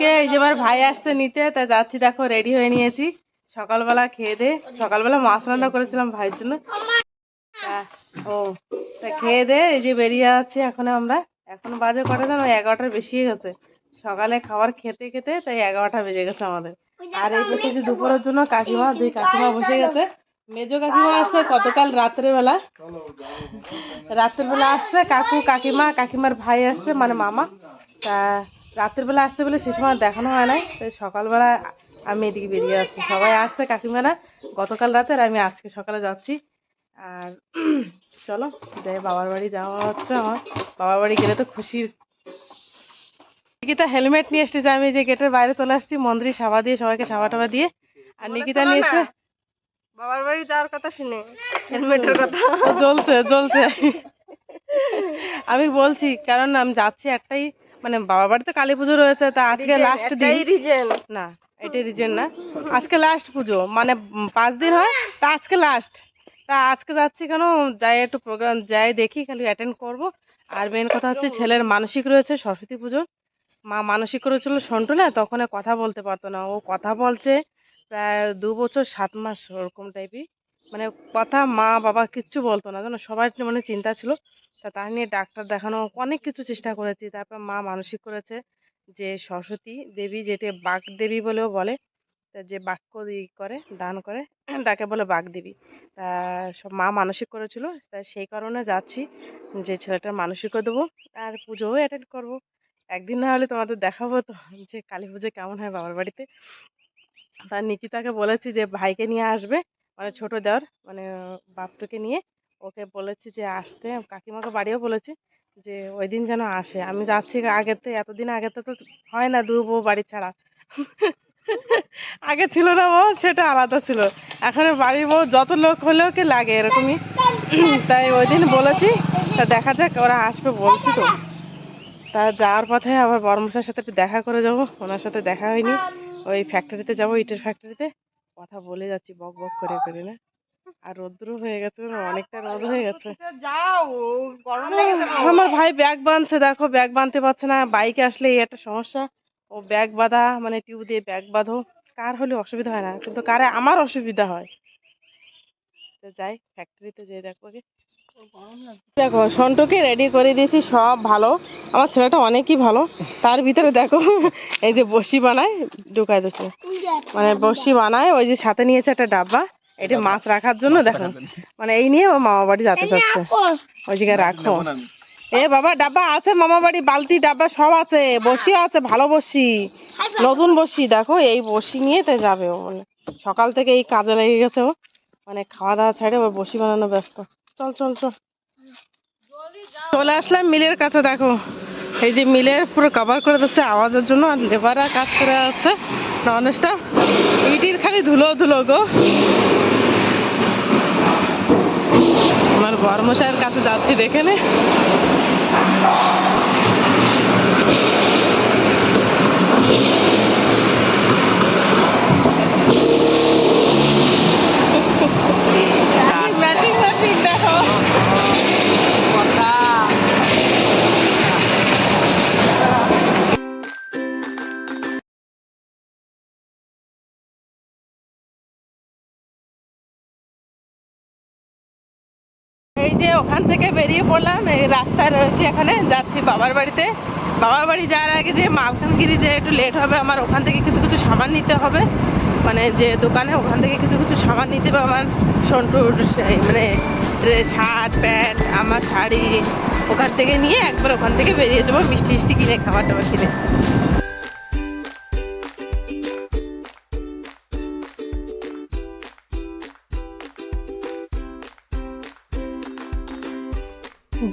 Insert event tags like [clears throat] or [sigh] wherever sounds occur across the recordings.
আজকে এই যে এবার ভাই আসছে নিতে তা যাচ্ছি দেখো রেডি হয়ে নিয়েছি। সকালবেলা খেয়ে দে, সকালবেলা মাছ রান্না করেছিলাম ভাইয়ের জন্য। ও, তা খেয়ে দে, এই যে বেরিয়ে আছি এখন আমরা। এখন বাজে কটা জানো? এগারোটার বেশি গেছে। সকালে খাবার খেতে খেতে তাই এগারোটা বেজে গেছে আমাদের। আর এই পাশে যে দুপুরের জন্য কাকিমা, দুই কাকিমা বসে গেছে। মেজো কাকিমা আসছে গতকাল রাত্রেবেলা। রাত্রেবেলা আসছে কাকু কাকিমা, কাকিমার ভাই আসছে মানে মামা। তা রাত্রেবেলা আসছে বলে সে সময় দেখানো হয় নাই। তাই সকালবেলা আমি এদিকে বেরিয়ে যাচ্ছি। সবাই আসছে কাকিমারা। গতকাল রাতে আর আমি আজকে সকালে যাচ্ছি। আর [clears throat] চলো যাই বাবার বাড়ি যাওয়া হচ্ছে আমার। বাবার বাড়ি গেলে তো খুশির। নিকিতা হেলমেট নিয়ে এসেছে। আমি যে গেটের বাইরে চলে আসছি মন্দিরে সাবা দিয়ে সবাইকে সাবা টাবা দিয়ে। আর নিকিতা নিয়ে এসে বাবার বাড়ি যাওয়ার কথা শুনে হেলমেটের কথা। জ্বলছে জ্বলছে। আমি বলছি কারণ আমি যাচ্ছি একটাই মানে বাবা বাড়িতে কালী পুজো রয়েছে তা আজকে লাস্ট দিন না এটা রিজন না। আজকে লাস্ট পুজো মানে পাঁচ দিন হয় তা আজকে লাস্ট তা আজকে যাচ্ছি কেন? যাই একটু প্রোগ্রাম যাই দেখি খালি অ্যাটেন্ড করব। আর মেন কথা হচ্ছে ছেলের মানসিক রয়েছে সরস্বতী পুজো মা মানসিক করেছিল সন্টু না তখন কথা বলতে পারতো না। ও কথা বলছে প্রায় দু বছর সাত মাস ওরকম টাইপই মানে কথা মা বাবা কিচ্ছু বলতো না জানো? সবার মানে চিন্তা ছিল। তা তার নিয়ে ডাক্তার দেখানো অনেক কিছু চেষ্টা করেছি। তারপর মা মানসিক করেছে যে, সরস্বতী দেবী যেটা বাঘ দেবী বলেও বলে, তা যে বাক্য করে, দান করে, [clears throat] তাকে বলে বাঘ দেবী। তা সব মা মানসিক করেছিল। তা সেই কারণে যাচ্ছি যে, ছেলেটার মানসিকও দেবো আর পুজোও অ্যাটেন্ড করব। একদিন না হলে তোমাদের দেখাবো তো যে, কালী পুজো কেমন হয় বাবার বাড়িতে। তার নিকিতাকে বলেছি যে, ভাইকে নিয়ে আসবে মানে ছোট দেওয়ার মানে বাপটুকে নিয়ে। ওকে বলেছি যে আসতে, কাকিমাকে বাড়িও বলেছি যে ওই দিন যেন আসে। আমি যাচ্ছি আগের তো এতদিন আগে তো তো হয় না দু বাড়ি ছাড়া। আগে ছিল না বউ, সেটা আলাদা ছিল। এখন বাড়ির বউ যত লোক হলেও কি লাগে এরকমই। তাই ওই দিন বলেছি, তা দেখা যাক ওরা আসবে বলছি তো। তা যাওয়ার পথে আবার বর্মশার সাথে একটু দেখা করে যাব। ওনার সাথে দেখা হয়নি। ওই ফ্যাক্টরিতে যাব, ইটের ফ্যাক্টরিতে কথা বলে যাচ্ছি, বক বক করে করে না। আর রোদ্র হয়ে গেছে অনেকটা রোদ হয়ে গেছে। যাও গরম লেগেছে আমার ভাই ব্যাগ বাঁধছে দেখো ব্যাগ বাঁধতে পারছে না বাইকে আসলে এই একটা সমস্যা। ও ব্যাগ বাঁধা মানে টিউব দিয়ে ব্যাগ বাঁধো কার হলে অসুবিধা হয় না কিন্তু কারে আমার অসুবিধা হয়। তো যাই ফ্যাক্টরিতে যেয়ে দেখো। দেখো সন্টুকে রেডি করে দিয়েছি সব ভালো। আমার ছেলেটা অনেকই ভালো। তার ভিতরে দেখো এই যে বসি বানায় ঢুকাই দিচ্ছে। মানে বসি বানায় ওই যে সাথে নিয়েছে একটা ডাব্বা। এটা মাছ রাখার জন্য দেখো মানে এই নিয়ে ও মামা বাড়ি যেতে চাচ্ছে। ওই জায়গায় রাখো। এ বাবা ডাব্বা আছে মামা বাড়ি বালতি ডাব্বা সব আছে। বসি আছে ভালো বসি। নতুন বসি দেখো এই বসি নিয়ে তো যাবে ও মানে। সকাল থেকে এই কাজে লেগে গেছে ও। মানে খাওয়া দাওয়া ছেড়ে ও বসি বানানো ব্যস্ত। চল চল চল। চলে আসলাম মিলের কাছে দেখো। এই যে মিলের পুরো কভার করে দিচ্ছে আওয়াজের জন্য আর লেবাররা কাজ করে যাচ্ছে নন স্টপ ইটির খালি ধুলো ধুলো গো। আমার বর্মশাইয়ের কাছে যাচ্ছি দেখে নে। যে ওখান থেকে বেরিয়ে পড়লাম, এই রাস্তায় রয়েছে এখানে, যাচ্ছি বাবার বাড়িতে। বাবার বাড়ি যাওয়ার আগে যে মালকানগিরি যে একটু লেট হবে, আমার ওখান থেকে কিছু কিছু সামান নিতে হবে। মানে যে দোকানে ওখান থেকে কিছু কিছু সামান নিতে হবে আমার সন্টুর মানে শার্ট, প্যান্ট, আমার শাড়ি। ওখান থেকে নিয়ে একবার ওখান থেকে বেরিয়ে যাব মিষ্টি মিষ্টি কিনে খাবার টাবার কিনে।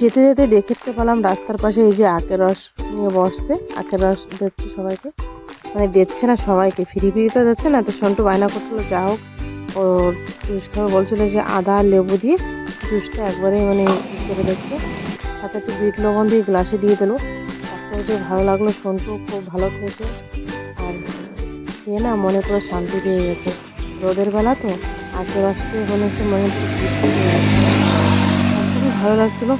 যেতে যেতে দেখতে পেলাম রাস্তার পাশে এই যে আখের রস নিয়ে বসছে। আখের রস দিচ্ছে সবাইকে। মানে দিচ্ছে না সবাইকে, ফিরি ফ্রি তো দিচ্ছে না। তো সন্টু বায়না করছিল, যা হোক, ও জুস খাবে বলছিল যে আদা লেবু দিয়ে জুসটা একবারে মানে করে দিচ্ছে। সাথে একটু বিট লবণ দিয়ে গ্লাসে দিয়ে দিলো। তারপরে যে ভালো লাগল, সন্টু খুব ভালো খেয়েছে। আর খেয়ে না মনে করে শান্তি পেয়ে গেছে। রোদের বেলা তো আখের মনে হচ্ছে মনে হচ্ছে। খুবই ভালো লাগছিল।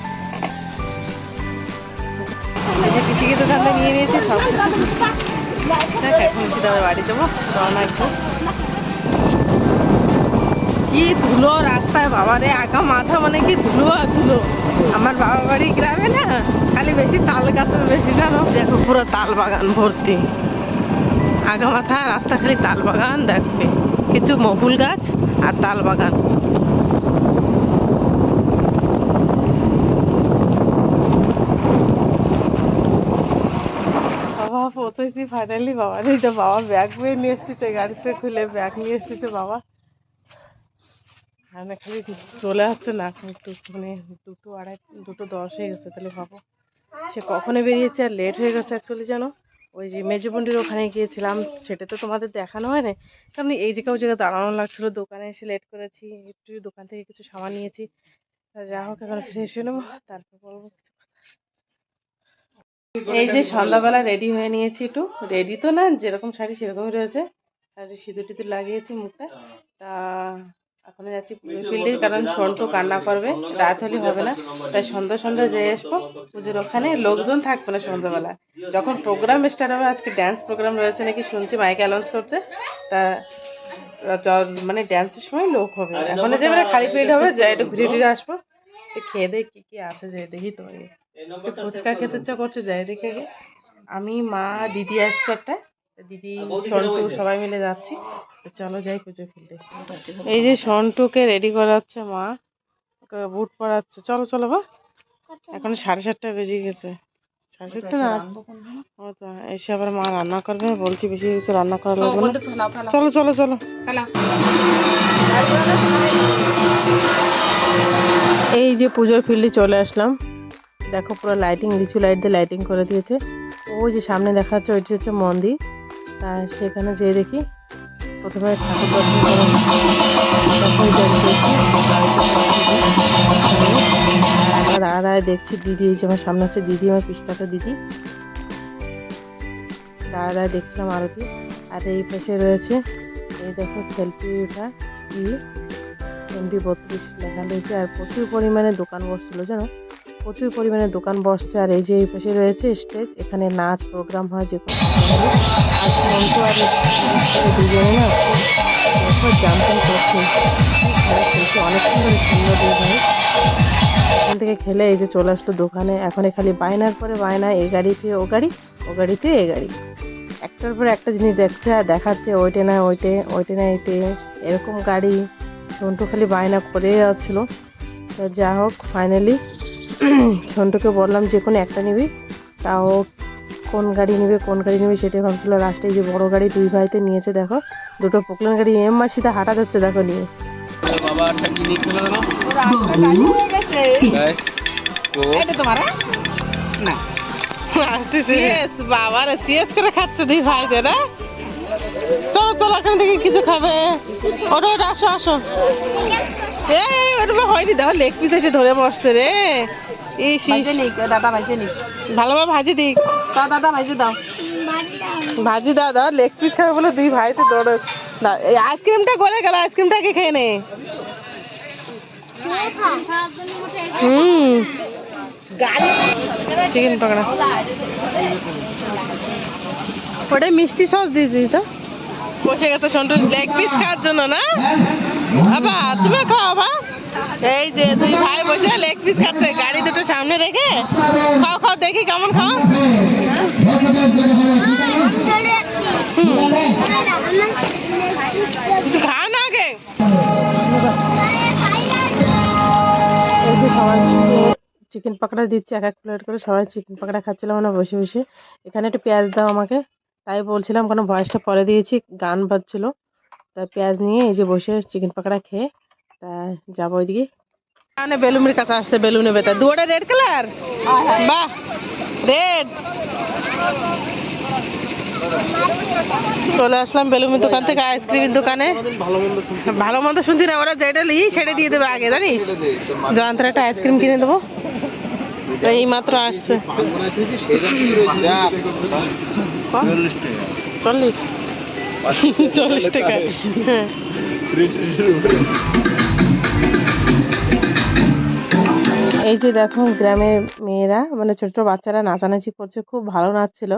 পিসিকে দোকানটা নিয়ে নিয়েছি, সব এখন সিধা বাড়ি যাব। রওনা একটু কি ধুলো রাস্তায়, বাবা রে, আগা মাথা মানে কি ধুলো আর ধুলো। আমার বাবা বাড়ি গ্রামে না, খালি বেশি তাল গাছ বেশি, জানো? দেখো, পুরো তাল বাগান ভর্তি। আগা মাথা, রাস্তা খালি তাল বাগান দেখবে কিছু মহুল গাছ আর তাল বাগান বাবা পৌঁছেছি ফাইনালি বাবা, এই তো বাবা ব্যাগ বয়ে নিয়ে এসেছে গাড়িতে খুলে ব্যাগ নিয়ে এসেছে বাবা। আর না খালি চলে আসছে না, একটু মানে দুটো আড়াই, দুটো দশ হয়ে গেছে, তাহলে ভাবো। সে কখনো বেরিয়েছে আর লেট হয়ে গেছে অ্যাকচুয়ালি জানো? ওই যে মেজবন্ডির ওখানে গিয়েছিলাম, সেটা তো তোমাদের দেখানো হয় না কারণ এই জায়গাও জায়গায় দাঁড়ানো লাগছিল, দোকানে এসে লেট করেছি, একটু দোকান থেকে কিছু সামান নিয়েছি। যা হোক, এখন ফ্রেশ হয়ে নেব, তারপর বলব কিছু। এই যে সন্ধ্যাবেলা রেডি হয়ে নিয়েছি একটু। রেডি তো না, যেরকম শাড়ি সেরকমই রয়েছে। আর সিঁদুর টিঁদুর লাগিয়েছি মুখটা। তা এখন যাচ্ছি ফিল্ডে কারণ সন্টু কান্না করবে। রাত হলে হবে না। তাই সন্ধ্যা সন্ধ্যা যেয়ে আসব। পুজোর ওখানে লোকজন থাকবে না সন্ধ্যাবেলা। যখন প্রোগ্রাম স্টার্ট হবে, আজকে ড্যান্স প্রোগ্রাম রয়েছে নাকি শুনছি মাইক অ্যানাউন্স করছে। তা মানে ড্যান্সের সময় লোক হবে এখন যে মানে খালি ফিল্ড হবে, যাই একটু ঘুরে ঘুরে আসব। খেয়ে দেখি কি কি আছে যে দেখি তো। একটু ফুচকা খেতে ইচ্ছা করছে যাই দেখে আমি মা দিদি আসছে একটা। দিদি সন্টু সবাই মিলে যাচ্ছি। চলো যাই পুজো ফিল্ডে এই যে সন্টুকে রেডি করাচ্ছে মা ওকে বুট পরাচ্ছে। চলো চলো বা এখন সাড়ে সাতটা বেজে গেছে। সাড়ে সাতটা না? ও তো এসে আবার মা রান্না করবে। বলছি বেশি কিছু রান্না করা লাগবে না। চলো চলো চলো। এই যে পুজোর ফিল্ডে চলে আসলাম। দেখো পুরো লাইটিং লিচু লাইট দিয়ে লাইটিং করে দিয়েছে। ওই যে সামনে দেখা যাচ্ছে ওইটি হচ্ছে মন্দির। তা সেখানে যেয়ে দেখি, প্রথমে ঠাকুর দর্শন করে দাঁড়ায় দেখছি দিদি, এই যে আমার সামনে হচ্ছে দিদি, আমার পিস্তাটা দিদি। দাঁড়া দাঁড়ায় দেখছিলাম আরতি। আর এই পাশে রয়েছে, এই দেখো সেলফি ওঠা কি? এমডি বত্রিশ লেখা রয়েছে, আর প্রচুর পরিমাণে দোকান বসছিল, জানো? প্রচুর পরিমাণে দোকান বসছে আর এই যে এই পাশে রয়েছে স্টেজ, এখানে নাচ প্রোগ্রাম হয় যে দুজনে না। করছে। অনেক সুন্দর সুন্দর এখান থেকে খেলে এই যে চলে আসলো দোকানে। এখন খালি বায়নার পরে বায়না এই গাড়িতে ও গাড়ি, ও গাড়িতে এ গাড়ি। একটার পর একটা জিনিস দেখছে আর দেখাচ্ছে ওইটে না ওইটে ওইটে না এইটে। এরকম গাড়ি। সন্টু খালি বায়না করে যাচ্ছিল। যা হোক ফাইনালি সন্টুকে বললাম যে কোনো একটা নিবি, তাও কোন গাড়ি নেবে, কোন গাড়ি নেবে সেটাই ভাবছিল লাস্টে যে বড় গাড়ি দুই ভাইতে নিয়েছে, দেখো। দুটো পোকলেন গাড়ি এম মাসিতে হাঁটা যাচ্ছে, দেখো নিয়ে। করে খাচ্ছে দুই না? চলো এখান থেকে কিছু খাবে। ওটা ওটা আসো আসো। ওটা হয়নি, দেখো লেগ ধরে বসতে রে। দাদা ভাইজে নি ভালোভাবে ভাজি দিক। দাদা ভাইজে দাও। ভাজি দাও দাও লেগ পিস খাবে বলে দুই ভাই তো দৌড়। না এই আইসক্রিমটা গলে গেল আইসক্রিমটাকে খেয়ে নে? হুম। চিকেন পকোড়া। ওটাই মিষ্টি সস দিয়ে দিই তো? বসে গেছে সন্টু লেগ পিস খাওয়ার জন্য, না? বাবা তুমি খাও বা এই যে দুই ভাই বসে লেগ পিস খাচ্ছে, গাড়ি দুটো সামনে রেখে। খাও খাও, দেখি কেমন খাও। খাও না আগে। চিকেন পকোড়া দিচ্ছি, এক এক প্লেট করে সবাই চিকেন পকোড়া খাচ্ছিলাম আমরা বসে বসে। এখানে একটু পেঁয়াজ দাও আমাকে। তাই বলছিলাম কোনো ভয়েসটা পরে দিয়েছি, গান বাজছিল। তা পেঁয়াজ নিয়ে এই যে বসে চিকেন পকোড়া খেয়ে, তা যাব ওইদিকে। মানে বেলুনের কাছে আসছে বেলুনে বেতা দুয়ারে রেড কালার বাহ রেড চলে আসলাম বেলুনের দোকান থেকে আইসক্রিমের দোকানে। ভালো মন্দ শুনছি না, ওরা যেটা লি, সেটা দিয়ে দেবে আগে, জানিস? জয়ন্তর একটা আইসক্রিম কিনে দেবো। এই মাত্র আসছে? চল্লিশ চল্লিশ? টাকা। হ্যাঁ। এই যে দেখো গ্রামের মেয়েরা মানে ছোট ছোট বাচ্চারা নাচানাচি করছে খুব ভালো নাচছিল।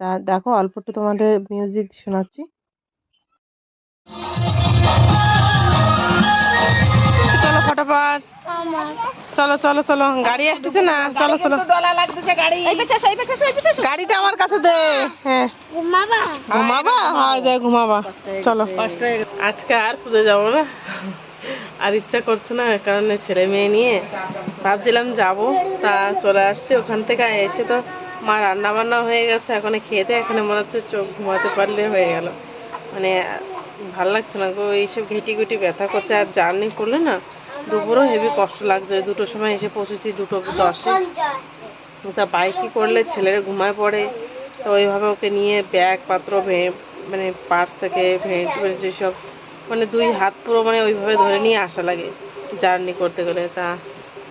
তা দেখো অল্প একটু তোমাদের মিউজিক শোনাচ্ছি। চলো ফটাফট। চলো চলো চলো। গাড়ি আসতেছে না? চলো চলো। গাড়িটা আমার কাছে দে। হ্যাঁ। ঘুমাবা? হ্যাঁ যাই ঘুমাবা। চলো। আজকে আর পুজো যাব না। আর ইচ্ছা করছে না কারণে ছেলে মেয়ে নিয়ে ভাবছিলাম যাব। তা চলে আসছে ওখান থেকে এসে তো মা রান্না বান্না হয়ে গেছে। এখন খেতে এখানে মনে হচ্ছে চোখ ঘুমাতে পারলে হয়ে গেল। মানে ভালো লাগছে না গো, এইসব ঘেটি ঘুটি ব্যথা করছে, আর জার্নি করলে না দুপুরও হেভি কষ্ট লাগছে। দুটোর সময় এসে পৌঁছেছি দুটো দশে। তা বাইকে করলে ছেলেরা ঘুমায় পড়ে, তো ওইভাবে ওকে নিয়ে ব্যাগ পাত্র ভেঙে মানে পার্স থেকে ভেঙে টুঙে যেসব মানে দুই হাত পুরো মানে ওইভাবে ধরে নিয়ে আসা লাগে জার্নি করতে গেলে। তা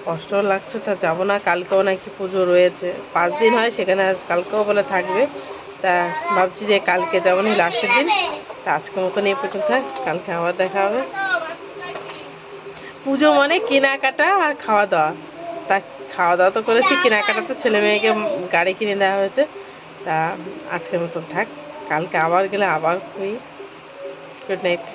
কষ্টও লাগছে, তা যাব না, কালকেও নাকি পুজো রয়েছে। পাঁচ দিন হয় সেখানে আজ কালকেও বলে থাকবে। তা ভাবছি যে কালকে যাব না লাস্টের দিন। তা আজকের মতন এই পর্যন্ত। থাক কালকে আবার দেখা হবে। পুজো মানে কেনাকাটা আর খাওয়া দাওয়া তা খাওয়া দাওয়া তো করেছি, কেনাকাটা তো ছেলে মেয়েকে গাড়ি কিনে দেওয়া হয়েছে। তা আজকের মতন থাক। কালকে আবার গেলে আবার গুড নাইট